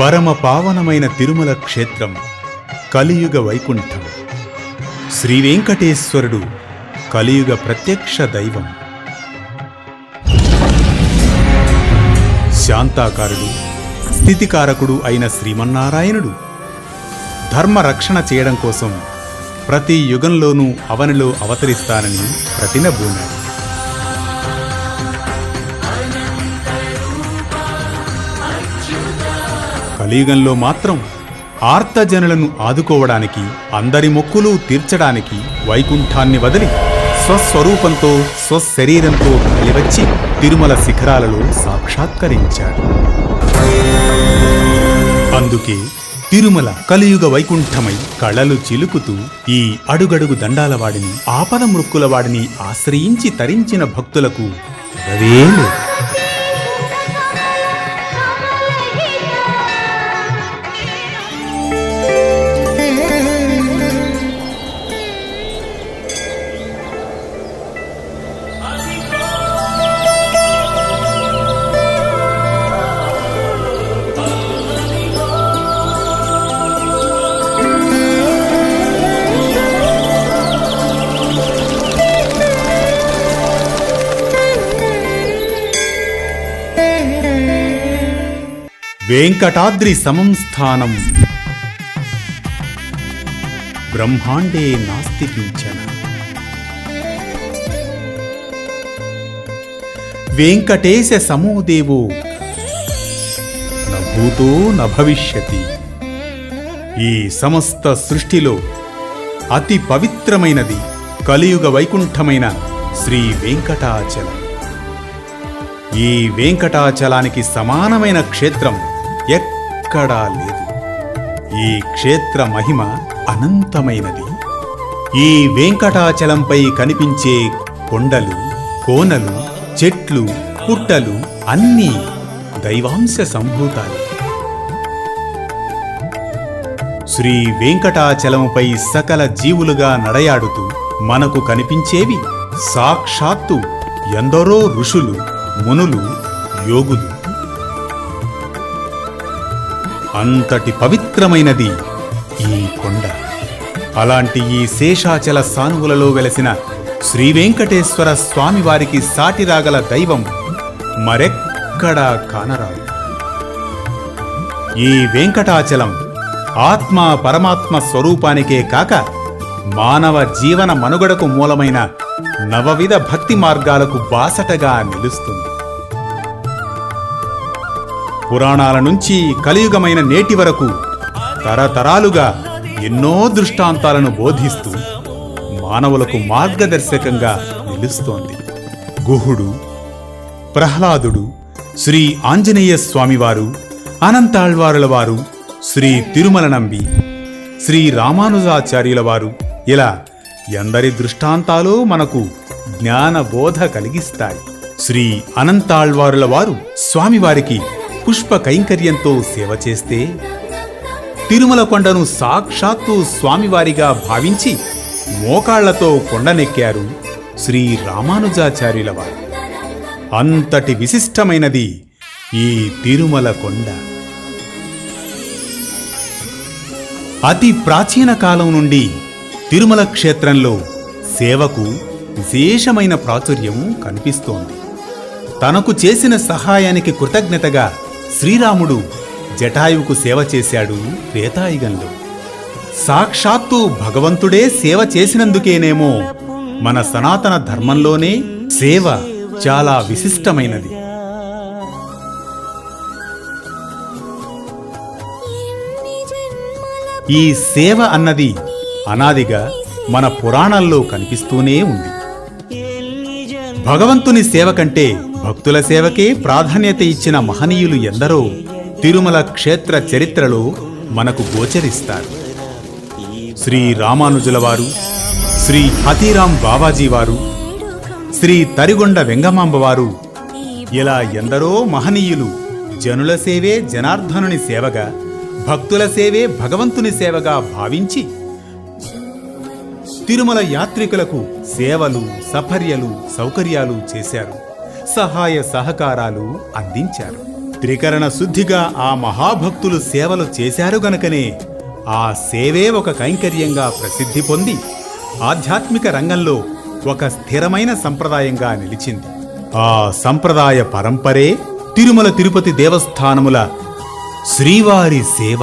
పరమ పావనమైన తిరుమల క్షేత్రం కలియుగ వైకుంఠం. శ్రీ వెంకటేశ్వరుడు కలియుగ ప్రత్యక్ష దైవం. శాంతాకారుడు స్థితికారకుడు అయిన శ్రీమన్నారాయణుడు. ధర్మ రక్షణ చేయడం కోసం ప్రతి యుగంలోనూ అవనిలో అవతరిస్తానని ప్రతినబూనాడు కలియుగంలో మాత్రం ఆర్తజనులను ఆదుకోవడానికి అందరి మొక్కులు తీర్చడానికి వైకుంఠాన్ని వదిలి స్వస్వరూపంతో స్వశరీరంతో కలివచ్చి తిరుమల శిఖరాలలో సాక్షాత్కరించాడు. అందుకే తిరుమల కలియుగ వైకుంఠమై కళలు చిలుకుతూ ఈ అడుగడుగు దండాల వాడిని ఆపద మృక్కులవాడిని ఆశ్రయించి తరించిన భక్తులకు రవే వెంకటాద్రి సమంస్థానం బ్రహ్మాండే నాస్తి కించన. వెంకటేశ సమోదేవో నభూతో నభవిష్యతి. ఈ సమస్త సృష్టిలో అతి పవిత్రమైనది కలియుగ వైకుంఠమైన శ్రీ వెంకటాచలం. ఈ వెంకటాచలానికి సమానమైన క్షేత్రం ఎక్కడా లేదు. ఈ క్షేత్ర మహిమ అనంతమైనది. ఈ వెంకటాచలంపై కనిపించే కొండలు కోనలు చెట్లు పుట్టలు అన్నీ దైవాంశ సంభూతాలు. శ్రీ వెంకటాచలముపై సకల జీవులుగా నడయాడుతూ మనకు కనిపించేవి సాక్షాత్తు ఎందరో ఋషులు మునులు యోగులు. అంతటి పవిత్రమైనది ఈ కొండ. అలాంటి ఈ శేషాచల సానువులలో వెలసిన శ్రీ వెంకటేశ్వర స్వామివారికి సాటిరాగల దైవం మరెక్కడా కానరాదు. ఈ వెంకటాచలం ఆత్మ పరమాత్మ స్వరూపానికే కాక మానవ జీవన మనుగడకు మూలమైన నవవిధ భక్తి మార్గాలకు బాసటగా నిలుస్తుంది. పురాణాల నుంచి కలియుగమైన నేటి వరకు తరతరాలుగా ఎన్నో దృష్టాంతాలను బోధిస్తూ మానవులకు మార్గదర్శకంగా నిలుస్తోంది. గుహుడు ప్రహ్లాదుడు శ్రీ ఆంజనేయ స్వామివారు అనంతాళ్వారుల వారు శ్రీ తిరుమల నంబి శ్రీ రామానుజాచార్యుల వారు. ఇలా ఎందరి దృష్టాంతాలు మనకు జ్ఞానబోధ కలిగిస్తాయి. శ్రీ అనంతాళ్వారుల వారు స్వామివారికి పుష్ప కైంకర్యంతో సేవ చేస్తే తిరుమల కొండను సాక్షాత్తు స్వామివారిగా భావించి మోకాళ్ళతో కొండనెక్కారు శ్రీ రామానుజాచార్యుల వారు. అంతటి విశిష్టమైనది ఈ తిరుమల కొండ. అతి ప్రాచీన కాలం నుండి తిరుమల క్షేత్రంలో సేవకు విశేషమైన ప్రాచుర్యం కనిపిస్తోంది. తనకు చేసిన సహాయానికి కృతజ్ఞతగా శ్రీరాముడు జటాయువుకు సేవ చేశాడు త్రేతాయుగంలో. సాక్షాత్తు భగవంతుడే సేవ చేసినందుకేనేమో మన సనాతన ధర్మంలోనే సేవ చాలా విశిష్టమైనది. ఈ సేవ అన్నది అనాదిగా మన పురాణాల్లో కనిపిస్తూనే ఉంది. భగవంతుని సేవ కంటే భక్తుల సేవకే ప్రాధాన్యత ఇచ్చిన మహనీయులు ఎందరో తిరుమల క్షేత్ర చరిత్రలో మనకు గోచరిస్తారు. శ్రీ రామానుజుల వారు శ్రీ హతీరాం బాబాజీ వారు శ్రీ తరిగొండ వెంగమాంబ వారు ఇలా ఎందరో మహనీయులు జనుల సేవే జనార్దనుని సేవగా భక్తుల సేవే భగవంతుని సేవగా భావించి తిరుమల యాత్రికులకు సేవలు సఫర్యలు సౌకర్యాలు చేశారు. సహాయ సహకారాలు అందించారు. త్రికరణ శుద్ధిగా ఆ మహాభక్తులు సేవలు చేశారు గనుకనే ఆ సేవే ఒక కైంకర్యంగా ప్రసిద్ధి పొంది ఆధ్యాత్మిక రంగంలో ఒక స్థిరమైన సంప్రదాయంగా నిలిచింది. ఆ సంప్రదాయ పరంపరే తిరుమల తిరుపతి దేవస్థానముల శ్రీవారి సేవ